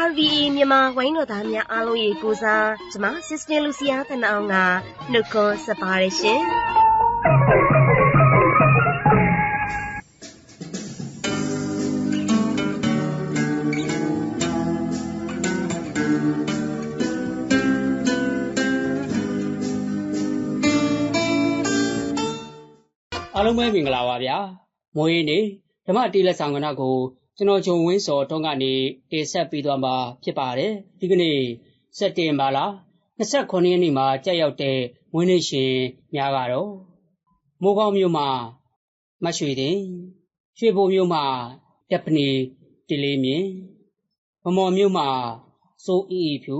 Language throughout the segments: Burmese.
RVE မြန်မာဝိုင်းတော်သားများအားလုံးရေကိုစားကျမ Sister Lucia တနအောင်ကနှုတ်ခွန်းဆက်ပါတယ်ရှင်အားလုံးပဲမင်္ဂလာပါဗျာမွေးနေ့ဓမ္မတေးလက်ဆောင်ကဏ္ဍကို ကျွန်တော်ဂျုံဝင်းစောတုံးကနေတင်ဆက်ပေးသွားမှာဖြစ်ပါတယ်ဒီကနေ့စက်တင်ဘာလ29ရက်နေ့မှာကြာရောက်တဲ့မွေးနေ့ရှင်များကတော့မိုးကောင်းမြို့မှာမရွှေတင်ရွှေဘိုမြို့မှာတက်ပနီတီလေးမြင့်မမော်မြို့မှာစိုးအီအီဖြူ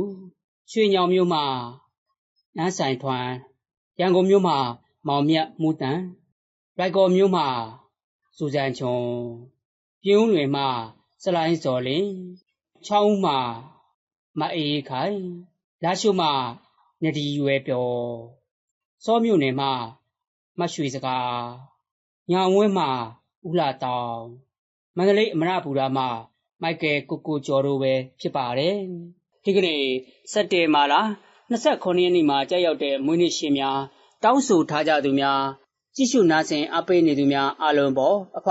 ရွှေညောင်မြို့မှာနန်းဆိုင်ထွန်းရန်ကုန်မြို့မှာမောင်မြတ်မူတန်ရိုက်ကော်မြို့မှာစူဇန်ချုံ ပြင်းဦးလွင်မှာစလိုင်းစော်လင်ချောင်းမှာမအေးခိုင်လာရှုမှာနဒီရွယ်ပြော်စောမြို့နယ်မှာမရွှေစကားညောင်ဝင်းမှာဦးလာတောင်မန္တလေးအမရပူရာမှာမိုက်ကယ်ကိုကိုကျော်တို့ပဲဖြစ်ပါတယ်ဒီကနေ့စက်တင်ဘာလ29ရက်နေ့မှာကြာရောက်တဲ့မွေးနေ့ရှင်များတောင်းဆိုထားကြသူများကြည့်ရှုနာဆင်အားပေးနေသူများအားလုံးပေါ်အဖ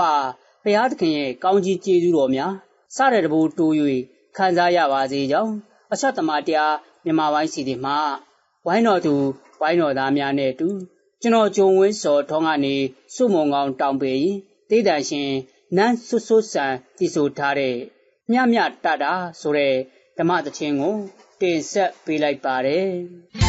ဘုရားသခင်ရဲ့ကောင်းကြီးကျေးဇူးတော်များစတဲ့တဘူတိုး၍ခံစားရပါစေကြောင်းအဆက်သမားတရားမြန်မာပိုင်းစီဒီမှာဝိုင်းတော်သူဝိုင်းတော်သားများနဲ့အတူကျွန်တော်ဂျုံဝင်းစော်ထောင်းကနေစုမုံကောင်တောင်ပေရင်တေးတန်ရှင်နန်းဆွဆွဆန်တည်ဆိုထားတဲ့မြမြတတာဆိုတဲ့ဓမ္မသချင်းကိုတင်ဆက်ပေးလိုက်ပါတယ်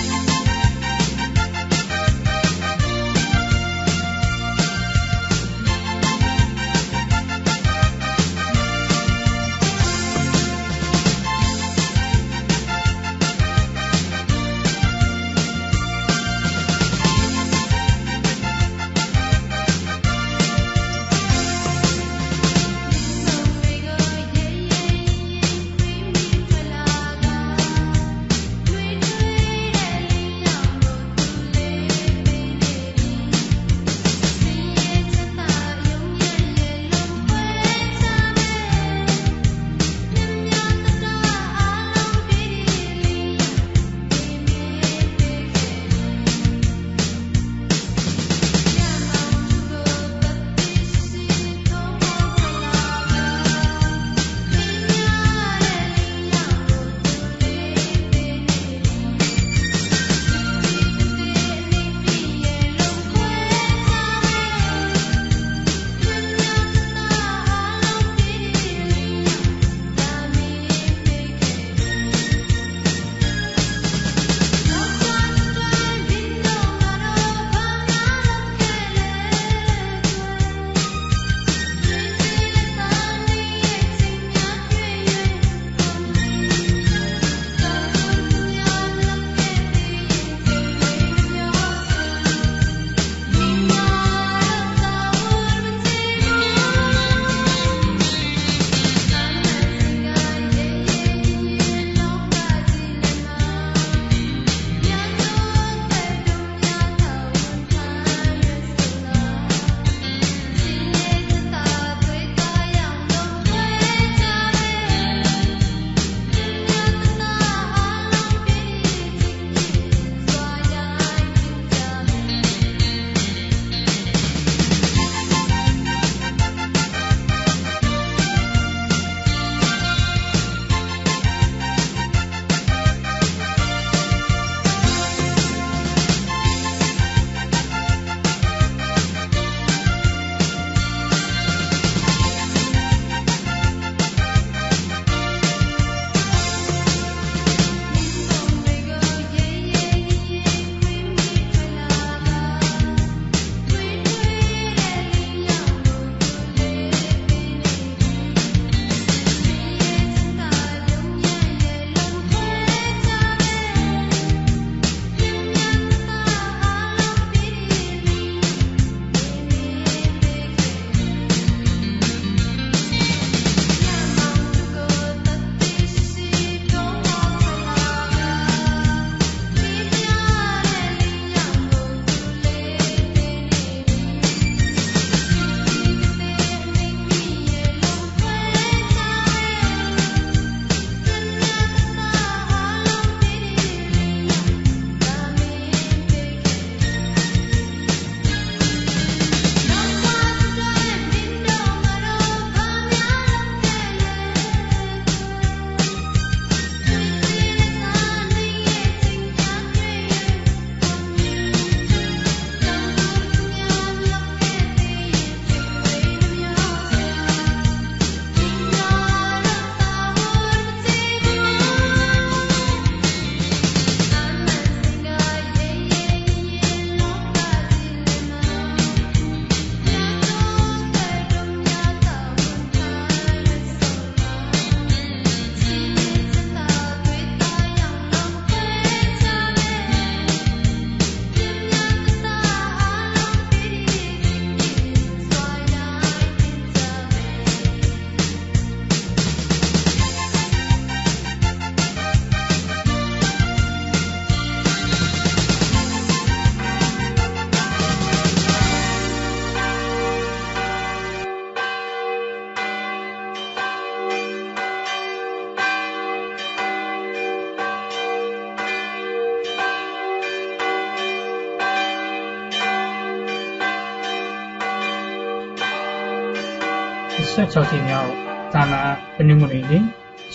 26ကြိမ်မြောက်သာမန်တနင်္ဂနွေနေ့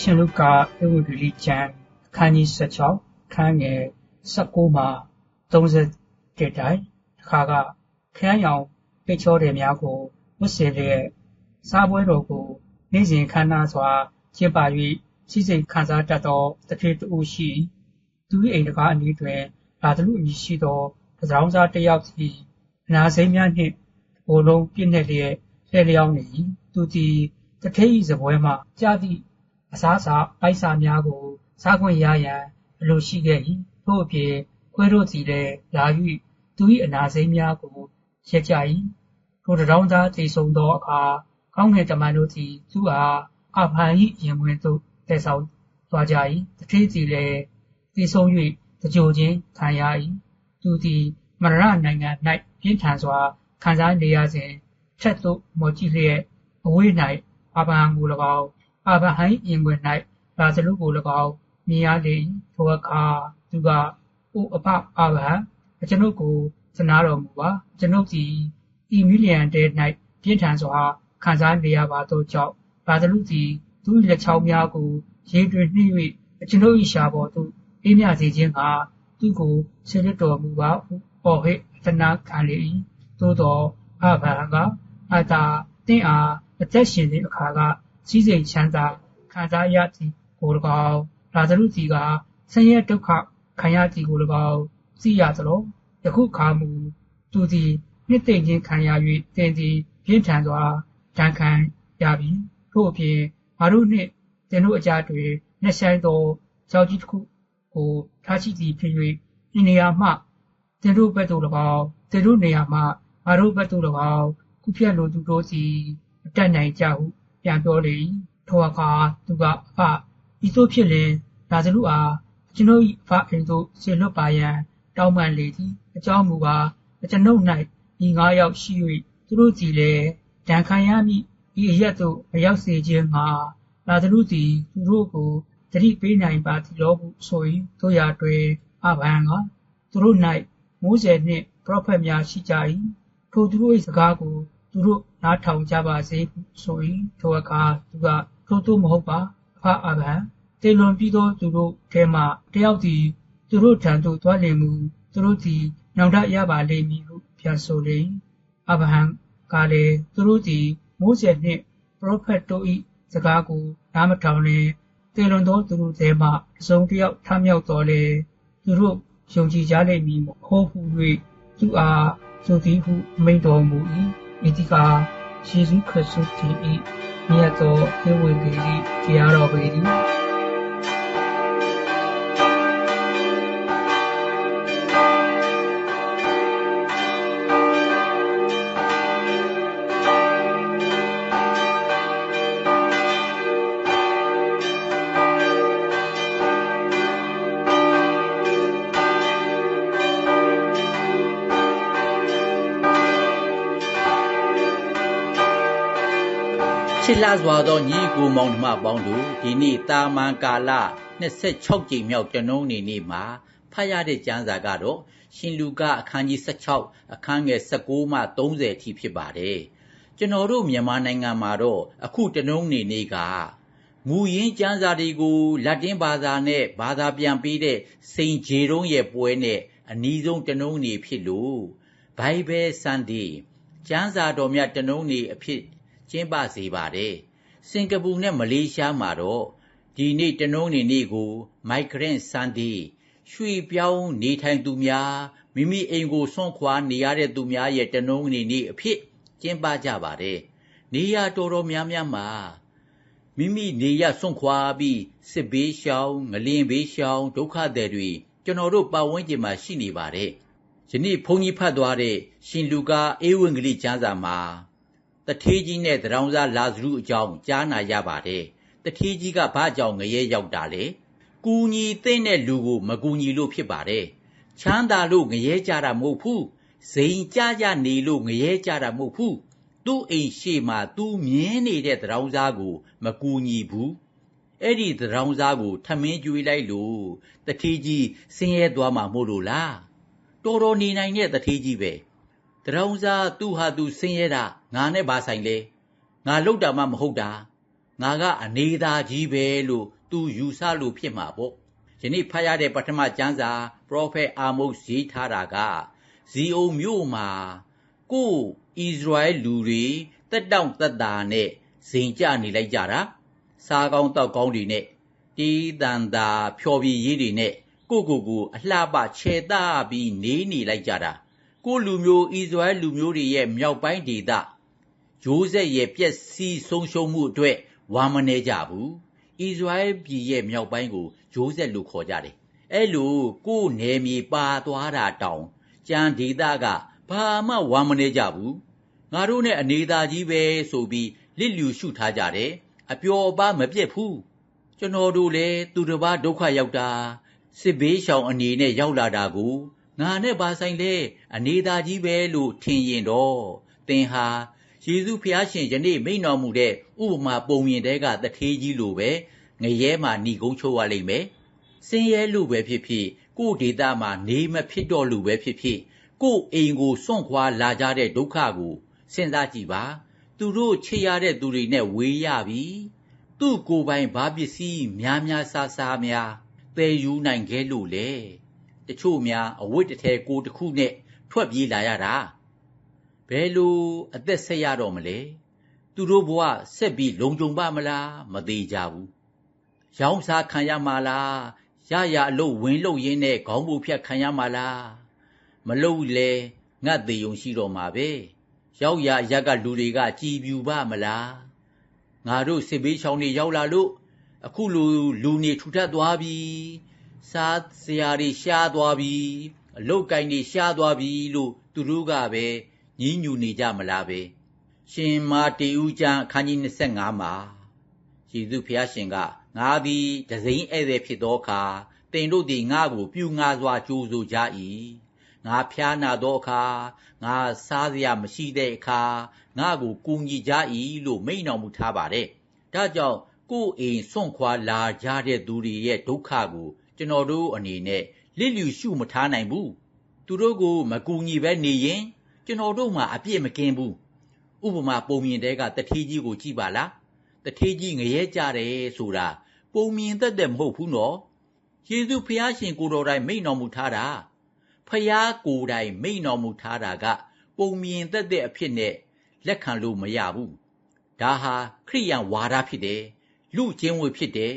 ရှင်လုကာဧဝံဂေလိကျမ်းအခန်းကြီး16ခန်းငယ်19မှ30တိုင်အခါကခရမ်းရောင်ပိတ်ချောတယ်များကိုဝတ်ဆင်လျက်စားပွဲတော်ကိုနေ့စဉ်ခမ်းနားစွာကျင်းပ၍စီစဉ်ခံစားတတ်သောတတိတူရှိသူ၏အိမ်တကားအနည်းတွင်လာသလိုအမည်ရှိသောပဇောင်းစားတစ်ယောက်သည်အနာစိမ်းများနှင့်ဘိုးလုံးပြည့်နှက်လျက်လှည့်လျောင်းနေ၏ သူသည်တထိတ်၏စပွဲမှကြားသည့်အစားအစာပိုက်စာများကိုစားခွင့်ရရန်အလိုရှိခဲ့၏ထို့အပြင်ခွဲတို့စီလည်းလာ၍သူ၏အနာစိမ်းများကိုရက်ကြ၏ထိုတရောင်းသားတည်ဆုံသောအခါကောင်းငယ်တမန်တို့သည်သူအားအဖန်၏ရင်ဝင်သို့တည်ဆောင်သွားကြ၏တထိတ်စီလည်းတည်ဆုံ၍တကြိုချင်းခံရ၏သူသည်မရဏနိုင်ငံ၌ပြင်းထန်စွာခံစားနေရစဉ်ထက်သို့မော်ကြည့်လျက် အဝေး၌အာဗဟံကို၎င်းအာဗဟံရင်ဝင်၌လာဇလုကို၎င်းမြင်ရလေ၏ထိုအခါသူကအိုအဖအာဗဟံအကျွန်ုပ်ကိုသနာတော်မူပါကျွန်ုပ်သည်ဤမီလီယံတဲ၌ပြင်းထန်စွာခံစားနေရပါသောကြောင့်လာဇလုသည်သူ၏လက်ချောင်းများကိုရေတွင်နှိပ်၍အကျွန်ုပ်၏ရှာပေါ်သို့အေးမြစေခြင်းကသူကိုဆေရတော်မူပါဟုပေါ်ဟိအတနာခံလေ၏သို့သောအဘံကအတာတင့်အား အသက်ရှင်သည့်အခါကစီးစိမ်ချမ်းသာခံစားရသည်ကို၎င်းလာဇရုစီကဆင်းရဲဒုက္ခခံရသည်ကို၎င်းသိရသလိုယခုခါမူသူသည်နှစ်သိမ့်ခြင်းခံရ၍တင်သည်ပြင်းထန်စွာဒဏ်ခံရပြီထို့အပြင်ငါတို့နှင့်တင်တို့အကြတွင်နှဆိုင်သောကြောက်ကြီးတစ်ခုကိုထားရှိသည်ဖြစ်၍ဒီနေရာမှတင်တို့ဘက်သို့၎င်းတင်တို့နေရာမှငါတို့ဘက်သို့၎င်းခုဖြတ်လိုသူတို့စီ အတက်နိုင်ကြဟုပြန်ပြောလေ၏ထိုအခါသူကအဖဤသို့ဖြစ်လင်ဒါဇလူအားကျွန်ုပ်၏အဖအိမ်သို့ဆေလွတ်ပါရန်တောင်းပန်လေသည်အကြောင်းမူကားကျွန်ုပ်၌ဤငါးယောက်ရှိ၍သူတို့စီလည်းဒဏ်ခံရမည်ဤအရက်သို့မရောက်စေခြင်းငှာလာသလူသည်သူတို့ကိုတတိပေးနိုင်ပါသည်လို့ဆို၏တို့ရာတွင်အဘံကသူတို့၌မိုးစေနှင့်ပရောဖက်များရှိကြ၏ထိုသူတို့၏စကားကိုသူတို့ နားထောင်ကြပါစေဆို၏ထိုအခါသူကထိုသူမဟုတ်ပါအဖအဘံတေလွန်ပြီးသောသူတို့ထဲမှတယောက်သည်သူတို့ထံသို့သွားလင်မူသူတို့သည်နောင်တရပါလိမ့်မည်ဟုပြန်ဆိုလေအဗဟံကလည်းသူတို့သည်မိုးစေနှင့်ပရောဖက်တို့၏စကားကိုနားမထောင်လျင်တေလွန်သောသူတို့ထဲမှအစုံတယောက်ထမြောက်တော်လေသူတို့ယုံကြည်ကြလိမ့်မည်မဟုတ်ဟု၍သူအားဆိုသည်ဟုမိန့်တော်မူ၏ ဤတိကယေရှုခရစ်တု၏မြတ်သောဧဝံဂေလိတရားတော်ပေသည် ချစ်လှစွာသောညီကိုမောင်နှမပေါင်းတို့ဒီနေ့တာမန်ကာလ26ကြိမ်မြောက်ကျွန်ုံးနေနေ့မှာဖတ်ရတဲ့ကျမ်းစာကတော့ရှင်လူကအခန်းကြီး16အခန်းငယ်16မှ30အထိဖြစ်ပါတယ်ကျွန်တော်တို့မြန်မာနိုင်ငံမှာတော့အခုတနုံးနေနေ့ကမူရင်းကျမ်းစာတွေကိုလက်တင်ဘာသာနဲ့ဘာသာပြန်ပေးတဲ့စိန်ဂျေရုံးရဲ့ပွဲနဲ့အနီးဆုံးတနုံးနေဖြစ်လို့ Bible Sunday ကျမ်းစာတော်မြတ်တနုံးနေအဖြစ် ကျင်းပစေပါတယ်။စင်ကာပူနဲ့မလေးရှားမှာတော့ဒီနေ့တနုံးနေနေ့ကို Migrant Sunday ရွှေ့ပြောင်းနေထိုင်သူများမိမိအိမ်ကိုစွန့်ခွာနေရတဲ့သူများရဲ့တနုံးနေနေ့အဖြစ်ကျင်းပကြပါတယ်။နေရာတော်တော်များများမှာမိမိနေရစွန့်ခွာပြီးစစ်ဘေးရှောင်ငလင်ဘေးရှောင်ဒုက္ခသည်တွေကျွန်တော်တို့ပတ်ဝန်းကျင်မှာရှိနေပါတယ်။ယနေ့ဘုန်းကြီးဖတ်သွားတဲ့ရှင်လူကာဧဝံဂေလိကျမ်းစာမှာ တထေးကြီးနဲ့တရောင်းစားလာဇရုအကြောင်းကြားနာရပါတယ်။တထေးကြီးကဘာကြောင့်ငရဲရောက်တာလဲ။ကူညီတဲ့တဲ့လူကိုမကူညီလို့ဖြစ်ပါတယ်။ချမ်းသာလို့ငရဲကြတာမဟုတ်ဘူး။ဇိမ်ကြကြနေလို့ငရဲကြတာမဟုတ်ဘူး။သူ့အိမ်ရှိမှသူမြင်းနေတဲ့တရောင်းစားကိုမကူညီဘူး။အဲ့ဒီတရောင်းစားကိုထမင်းကျွေးလိုက်လို့တထေးကြီးဆင်းရဲသွားမှာမို့လို့လား။တော်တော်နေနိုင်တဲ့တထေးကြီးပဲ။ တရောင်းစားသူ့ဟာသူဆင်းရဲတာငါနဲ့ဘာဆိုင်လဲငါလှုပ်တာမှမဟုတ်တာငါကအနေသာကြီးပဲလို့သူယူဆလို့ဖြစ်မှာပေါ့ယနေ့ဖတ်ရတဲ့ပထမကျမ်းစာပရောဖက်အာမုတ်ရေးထားတာကဇီအုံမြို့မှာကိုဣသရေလလူတွေတက်တောင့်တက်တာနဲ့ဇင်ကြနေလိုက်ကြတာစားကောင်းတောက်ကောင်းတွေနဲ့တီးတန်တာဖြော်ပြရေးတွေနဲ့ကိုကိုကိုအလှပခြေတပြီးနေနေလိုက်ကြတာ ကိုလူမျိုးဣသရေလလူမျိုးတွေရဲ့မြောက်ပိုင်းဒေသဂျိုးဆက်ရဲ့ပြက်စီးဆုံးရှုံးမှုအတွက်ဝါမနေကြဘူးဣသရေလပြည်ရဲ့မြောက်ပိုင်းကိုဂျိုးဆက်လို့ခေါ်ကြတယ်အဲ့လိုကိုနယ်မြေပါသွားတာတောင်ကြံဒေသကဘာမှဝါမနေကြဘူးငါတို့နဲ့အနေသာကြီးပဲဆိုပြီးလစ်လျူရှုထားကြတယ်အပျော်ပါမပြက်ဘူးကျွန်တော်တို့လည်းသူတစ်ပါးဒုက္ခရောက်တာစစ်ဘေးရှောင်အနေနဲ့ရောက်လာတာကို ငါနဲ့ဘာဆိုင်လဲအနေသာကြီးပဲလို့ထင်ရင်တော့သင်ဟာယေရှုဖျားရှင်ယနေ့မိန့်တော်မူတဲ့ဥပမာပုံမြင်တဲ့ကတထေးကြီးလိုပဲငရဲမှာဏီကုန်းချိုးရလိမ့်မယ်စင်ရဲလူပဲဖြစ်ဖြစ်ကို့ဒေတာမှာနေမဖြစ်တော့လူပဲဖြစ်ဖြစ်ကို့အိမ်ကိုစွန့်ခွာလာကြတဲ့ဒုက္ခကိုစဉ်းစားကြည့်ပါသူတို့ချစ်ရတဲ့သူတွေနဲ့ဝေးရပြီသူ့ကိုယ်ပိုင်ဘာပစ္စည်းများများဆာဆာများတည်ယူနိုင်ခဲ့လို့လေ တချို့များအဝတ်တစ်ထည်ကိုတစ်ခုနဲ့ထွက်ပြေးလာရတာဘယ်လိုအသက်ဆက်ရတော့မလဲသူတို့ဘဝဆက်ပြီးလုံခြုံပါမလားမသေးကြဘူးရောင်းစားခံရမှာလားရရအလုပ်ဝင်လုပ်ရင်းနဲ့ခေါင်းပူဖြတ်ခံရမှာလားမလုပ်လဲငတ်သေးုံရှိတော့မှာပဲရောက်ရရက်ကလူတွေကကြည်ပြူပါမလားငါတို့စစ်ဘေးချောင်းတွေရောက်လာလို့အခုလူလူနေထူထပ်သွားပြီ စားစရာတွေရှားသွားပြီအလုတ်ကိုင်းတွေရှားသွားပြီလို့သူတို့ကပဲညင်းညူနေကြမလားပဲရှင်မာတေဦးကျမ်းအခန်းကြီး25မှာယေရှုဖျားရှင်ကငါသည်ဒဇိန်ဧည့်သည်ဖြစ်သောအခါတင်တို့သည်ငါကို ပြူငါစွာကြိုးဆိုကြ၏ငါဖျားနာသောအခါငါစားစရာမရှိတဲ့အခါငါကိုကူညီကြ၏လို့မိန့်တော်မူထားပါတယ်ဒါကြောင့်ကိုယ်အိမ်စွန့်ခွာလာကြတဲ့သူတွေရဲ့ဒုက္ခကို ကျွန်တော်တို့အနေနဲ့လစ်လျူရှုမထားနိုင်ဘူးသူတို့ကိုမကူညီပဲနေရင်ကျွန်တော်တို့မှအပြစ်မကင်းဘူးဥပမာပုံမြင်တဲ့ကတထေးကြီးကိုကြည့်ပါလားတထေးကြီးငရဲကြတယ်ဆိုတာပုံမြင်သက်သက်မဟုတ်ဘူးနော်ယေရှုဖျားရှင်ကိုတော်တိုင်မိန့်တော်မူထားတာဖျားကိုယ်တိုင်မိန့်တော်မူထားတာက ပုံမြင်သက်သက်အဖြစ်နဲ့လက်ခံလို့မရဘူးဒါဟာခရိယံဝါဒဖြစ်တယ်လူချင်းဝေဖြစ်တယ်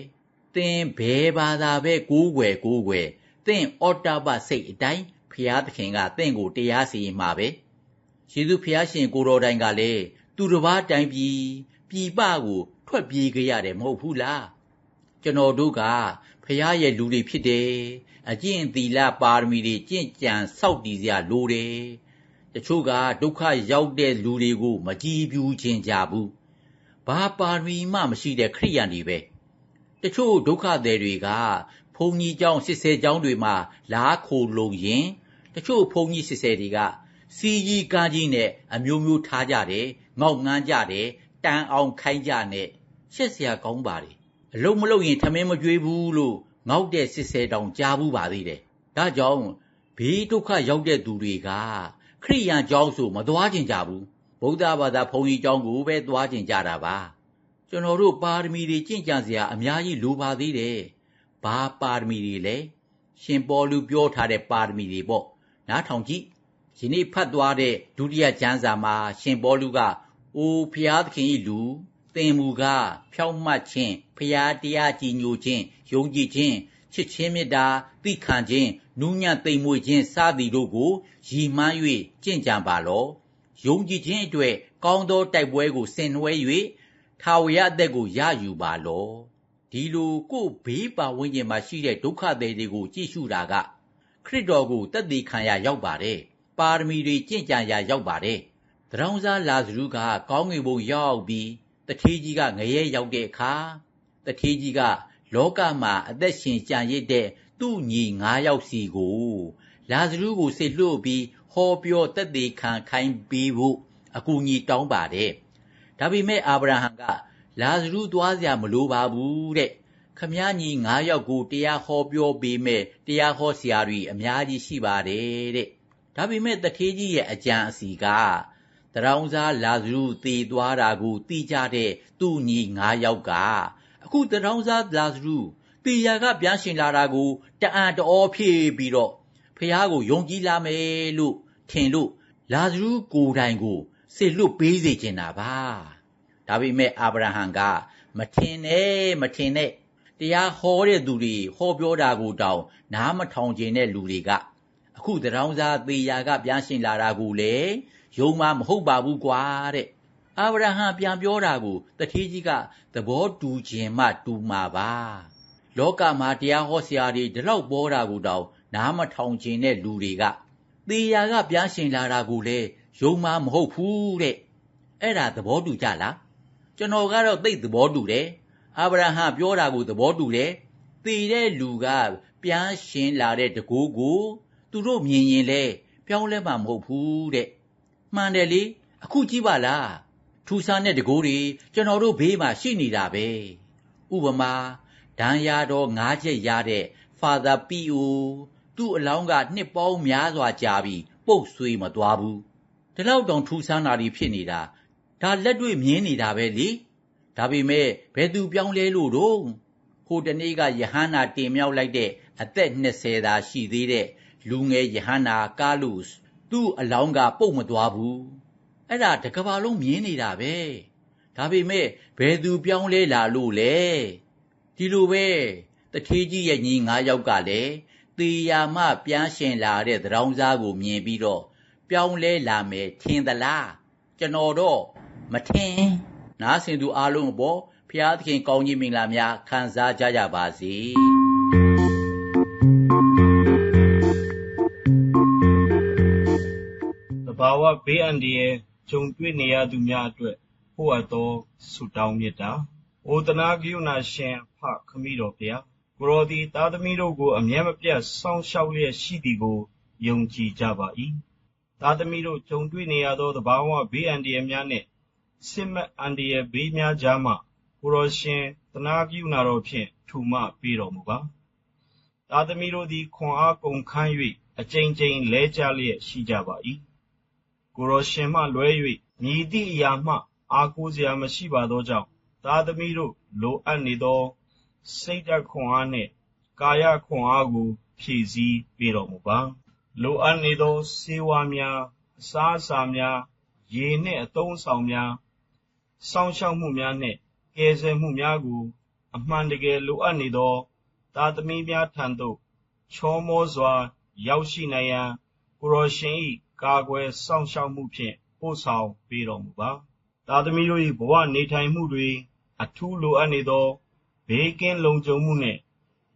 သင်ဘယ်ဘာသာပဲကိုးကွယ်ကိုးကွယ်သင်အော်တာပစိတ်အတိုင်းဖျားသခင်ကသင်ကိုတရားစီရင်မှာပဲယေရှုဖျားရှင်ကိုတော်တိုင်ကလည်းသူတစ်ပါးတိုင်ပြီးပြည်ပကို ထွက်ပြေးကြရတယ်မဟုတ်ဘူးလားကျွန်တော်တို့ကဖျားရဲ့လူတွေဖြစ်တယ်အကျင့်သီလပါရမီတွေကျင့်ကြံစောင့်တည်စရာလိုတယ်တချို့ကဒုက္ခရောက်တဲ့လူတွေကို မကြည်ပြူခြင်းကြဘူးဘာပါရမီမှမရှိတဲ့ခရိယန်တွေပဲ တချို့ဒုက္ခသည်တွေကဘုံကြီးကျောင်းစစ်ဆဲကျောင်းတွေမှာလာခိုလုံရင်တချို့ဘုံကြီးစစ်ဆဲတွေကစီကြီးကားကြီးနဲ့အမျိုးမျိုးထားကြတယ်ငေါက်ငန်းကြတယ်တန်အောင်ခိုင်းကြနဲ့ရှက်စရာကောင်းပါလေအလုံးမလုံးရင်ထမင်းမကြွေးဘူးလို့ငေါက်တဲ့စစ်ဆဲတောင်ကြားဘူးပါသေးတယ်ဒါကြောင့်ဘေးဒုက္ခရောက်တဲ့သူတွေကခရိယန်ကျောင်းဆိုမသွားကျင်ကြဘူးဗုဒ္ဓဘာသာဘုံကြီးကျောင်းကိုပဲသွားကျင်ကြတာပါ ကျွန်တော်တို့ပါရမီတွေကျင့်ကြံစရာအများကြီးလိုပါသေးတယ်ဘာပါရမီတွေလဲရှင်ပေါ်လူပြောထားတဲ့ပါရမီတွေပေါ့နားထောင်ကြည့်ယနေ့ဖတ်သွားတဲ့ဒုတိယကျမ်းစာမှာ ရှင်ပေါလုကအိုဖျားသခင်၏လူသင်မူကားဖြောင့်မတ်ခြင်းဖျားတရားကြည်ညိုခြင်းယုံကြည်ခြင်းချစ်ချင်းမေတ္တာသိခံခြင်းနူးညံ့သိမ်မွေ့ခြင်းစသည်တို့ကိုရည်မှန်း၍ကြင့်ကြံပါလောယုံကြည်ခြင်းအတွက်ကောင်းသောတိုက်ပွဲကိုဆင်နွှဲ၍ ထာဝရအသက်ကိုရယူပါလောဒီလိုကိုယ်ဘေးပါဝန်းကျင်မှာရှိတဲ့ဒုက္ခသည်တွေကိုကြည့်ရှုတာက ခရစ်တော်ကိုတသက်ခံရရောက်ပါတယ်ပါရမီတွေကျင့်ကြံရာရောက်ပါတယ်။တရောင်းစားလာဇရုကကောင်းငင်ဘုံရောက်ပြီးတထေးကြီးကငရဲရောက်တဲ့အခါတထေးကြီးကလောကမှာအသက်ရှင်ကြံရစ်တဲ့သူ့ညီ၅ယောက်စီကို လာဇရုကိုဆေလွှတ်ပြီးဟောပြောတက်သေးခံခိုင်းပေးဖို့အကူအညီတောင်းပါတယ်။ ဒါပေမဲ့အာဗြဟံကလာဇရုသွားစရာမလိုပါဘူးတဲ့။ခမည်းညီ၅ယောက်ကိုတရားဟောပြောပေးမဲ့တရားဟောဆရာတွေအများကြီးရှိပါတယ်တဲ့။ဒါပေမဲ့တထေးကြီးရဲ့အကြံအစီကတရောင်းစားလာဇရုသေသွားတာကိုသိကြတဲ့သူ့ညီ၅ယောက်က အခုတရောင်းစားလာဇရုတေယာကပြန်ရှင်လာတာကိုတအံ့တော်ဖြည့်ပြီးတော့ဖះကိုယုံကြည်လာမယ်လို့ထင်လို့လာဇရုကိုယ်တိုင်ကို စေလွတ်ပေးစေချင်တာပါဒါပေမဲ့အာဗြဟံကမထင်နဲ့မထင်နဲ့တရားဟောတဲ့သူတွေဟောပြောတာကိုတောင်နားမထောင်ခြင်းတဲ့လူတွေကအခုတရောင်းစားသေယာကပြန်ရှင်လာတာကိုလေယုံမှမဟုတ်ပါဘူးကွာတဲ့အာဗြဟံပြန်ပြောတာကိုတထေးကြီးကသဘောတူခြင်းမှတူမှာပါလောကမှာတရားဟောဆရာတွေဒီလောက်ပေါ်တာကိုတောင်နားမထောင်ခြင်းတဲ့လူတွေကသေယာကပြန်ရှင်လာတာကိုလေ ယုံမှမဟုတ်ဘူးတဲ့အဲ့ဒါသဘောတူကြလားကျွန်တော်ကတော့သိသဘောတူတယ်အာဗြဟံပြောတာကိုသဘောတူတယ်သေတဲ့လူကပြန်ရှင်လာတဲ့တကူကို သူတို့မြင်ရင်လေပြောင်းလဲမှာမဟုတ်ဘူးတဲ့မှန်တယ်လေအခုကြည့်ပါလားထူဆန်းတဲ့တကူတွေကျွန်တော်တို့ဘေးမှာရှိနေတာပဲဥပမာဒံရတော်ငါးချက်ရတဲ့ Father P.O. သူ့အလောင်းကနှစ်ပေါင်းများစွာကြာပြီးပုတ်ဆွေးမသွားဘူး ဒီလောက်တောင်ထူဆန်းတာတွေဖြစ်နေတာဒါလက်တွေ့မြင်နေတာပဲလေဒါပေမဲ့ဘယ်သူပြောင်းလဲလို့တော့ဟိုတနေ့ကယဟန္နာတင်မြောက်လိုက်တဲ့အသက်20သာရှိသေးတဲ့လူငယ်ယဟန္နာကာလုစ်သူ့အလောင်းကပုတ်မသွားဘူးအဲ့ဒါတကဘာလုံးမြင်နေတာပဲဒါပေမဲ့ဘယ်သူပြောင်းလဲလာလို့လဲဒီလိုပဲတထေးကြီးရဲ့ညီ၅ယောက်ကလည်းတေယာမပြန်ရှင်လာတဲ့သရောင်းစားကိုမြင်ပြီးတော့ ပြောင်းလဲလာမယ်ထင်သလားကျွန်တော်တော့မထင်နားဆင်သူအားလုံးအပေါ်ဖျားသခင်ကောင်းကြီးမင်္ဂလာများခံစားကြကြပါစေတဘာဝဘေးအန္တရာယ်ကြုံတွေ့နေရသူများအတွက်ပို့အပ်သောဆုတောင်းမေတ္တာ။အိုတနာကရုဏာရှင်ဖခမည်းတော်ဘုရားကိုရောသည်သားသမီးတို့ကိုအမြဲမပြတ်စောင့်ရှောက်လျက်ရှိသည်ကိုယုံကြည်ကြပါ၏။ သားသမီးတို့ကြုံတွေ့နေရသောတဘာဝဘေးအန္တရာယ်များနှင့်စစ်မက်အန္တရာယ်ဘေးများကြားမှကိုရောရှင်တနာကရုဏာတော်ဖြင့်ထူမပေးတော်မူပါ။သားသမီးတို့သည်ခွန်အားကုန်ခန်း၍အကြိမ်ကြိမ်လဲကြလျက်ရှိကြပါ၏။ကိုရောရှင်မှလွဲ၍မြည်သည့်အရာမှအားကိုးစရာမရှိပါသောကြောင့်သားသမီးတို့လိုအပ်နေသောစိတ်ဓာတ်ခွန်အားနှင့်ကာယခွန်အားကိုဖြည့်ဆည်းပေးတော်မူပါ။ လိုအပ်နေသောဆေးဝါးများအစားအစာများရေနှင့်အသုံးဆောင်များစောင့်ရှောက်မှုများနှင့်ကယ်ဆယ်မှုများကို အမှန်တကယ်လိုအပ်နေသောသားသမီးများထံသို့ချောမောစွာ ရောက်ရှိနိုင်ရန်ကိုရောရှင်၏ကာကွယ်စောင့်ရှောက်မှုဖြင့်ပို့ဆောင်ပေးတော်မူပါ။သားသမီးတို့၏ဘဝနေထိုင်မှုတွင်အထူးလိုအပ်နေသောဘေးကင်းလုံခြုံမှုနှင့်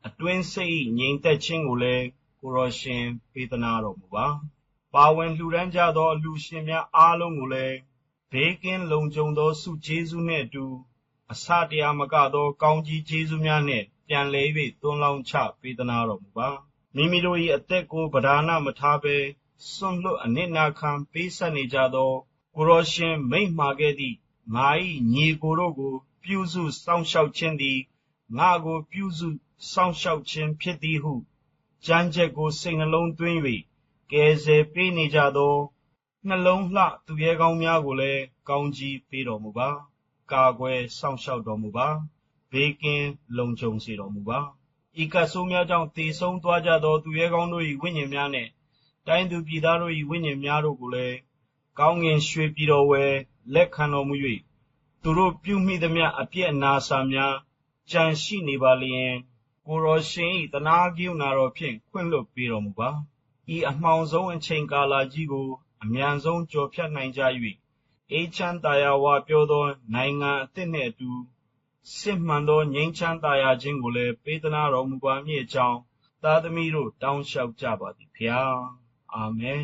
အတွင်းစိတ်၏ငြိမ်သက်ခြင်းကိုလည်း ကိုရောရှင်ပေးသနာတော်မူပါ။ပါဝင်လှူဒန်းကြသောအလှူရှင်များအားလုံးကိုလည်းဘေးကင်းလုံခြုံသောဆုကျေးဇူးနှင့်အတူအစတရားမကသောကောင်းကြီးကျေးဇူးများနှင့်ပြန်လည်၍သွန်းလောင်းချပေးသနာတော်မူပါ။မိမိတို့၏အသက်ကိုပဓာနမထားဘဲစွန့်လွတ်အနစ်နာခံပေးဆက်နေကြသောကိုရောရှင်မိန့်မှာခဲ့သည့်ငါ၏ညီကိုတို့ကို ပြုစုစောင့်ရှောက်ခြင်းသည်ငါကိုပြုစုစောင့်ရှောက်ခြင်းဖြစ်သည်ဟု ကြမ်းကြက်ကို စိတ်နှလုံးသွင်း၍ကယ်ဆယ်ပေးနေကြသော နှလုံးလှ သူရဲကောင်းများကိုလည်း ကောင်းကြီးပေးတော်မူပါ ကာကွယ်စောင့်ရှောက်တော်မူပါ ဘေးကင်းလုံခြုံစေတော်မူပါ ဤကဆိုးများကြောင့်တည်ဆုံးသွားကြသော သူရဲကောင်းတို့၏ဝိညာဉ်များနှင့် တိုင်းသူပြည်သားတို့၏ဝိညာဉ်များတို့ကိုလည်း ကောင်းငင်ရွှေပြည်တော်ဝယ် လက်ခံတော်မူ၍သူတို့ပြုမိသမျှ အပြစ်အနာစာများကြံရှိနေပါလျင် ကိုရောရှင်၏တနာကိယနာတော်ဖြင့်ခွင့်လွှတ်ပေးတော်မူပါဤအမှောင်ဆုံးအချိန်ကာလကြီးကို အမြန်ဆုံးကျော်ဖြတ်နိုင်ကြ၍အေးချမ်းသာယာဝပြောသော နိုင်ငံအသစ်နှင့်အတူစစ်မှန်သောငြိမ်းချမ်းသာယာခြင်းကိုလည်းပေးသနာတော်မူပါမည်အကြောင်းသားသမီးတို့တောင်းလျှောက်ကြပါသည်ဖျားအာမင်